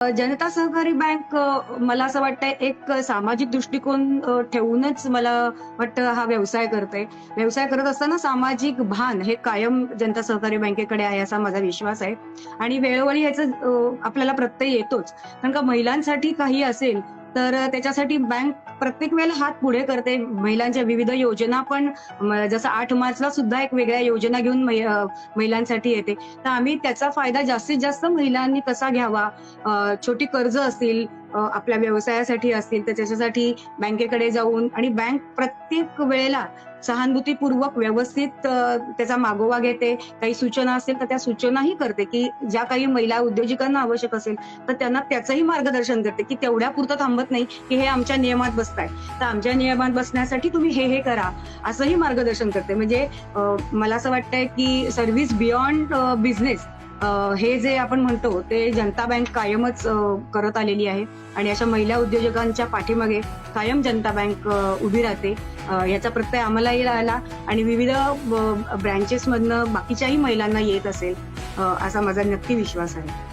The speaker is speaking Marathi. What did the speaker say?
जनता सहकारी बँक मला असं वाटतंय एक सामाजिक दृष्टिकोन ठेवूनच मला वाटतं हा व्यवसाय करते व्यवसाय करत असताना सामाजिक भान हे कायम जनता सहकारी बँकेकडे आहे असा माझा विश्वास आहे. आणि वेळोवेळी याचं आपल्याला प्रत्यय येतोच. कारण का महिलांसाठी काही असेल तर त्याच्यासाठी बँक प्रत्येक वेळेला हात पुढे करते. महिलांच्या विविध योजना पण जसं आठ मार्चला सुद्धा एक वेगळ्या योजना घेऊन महिलांसाठी येते. तर आम्ही त्याचा फायदा जास्तीत जास्त महिलांनी कसा घ्यावा? छोटी कर्ज असतील आपल्या व्यवसायासाठी असतील तर त्याच्यासाठी बँकेकडे जाऊन आणि बँक प्रत्येक वेळेला सहानुभूतीपूर्वक व्यवस्थित त्याचा मागोवा घेते. काही सूचना असतील तर त्या सूचनाही करते की ज्या काही महिला उद्योजकांना आवश्यक असेल तर त्यांना त्याचंही मार्गदर्शन करते की तेवढ्या पुरतं थांबत नाही की हे आमच्या नियमात बसताय. तर आमच्या नियमात बसण्यासाठी तुम्ही हे हे करा असंही मार्गदर्शन करते. म्हणजे मला असं वाटतंय की सर्व्हिस बियॉन्ड बिझनेस हे जे आपण म्हणतो ते जनता बँक कायमच करत आलेली आहे. आणि अशा महिला उद्योजकांच्या पाठीमागे कायम जनता बँक उभी राहते. याचा प्रत्यय आम्हालाही राहिला. आणि विविध ब्रँचेस मधनं बाकीच्याही महिलांना येत असेल असा माझा नक्की विश्वास आहे.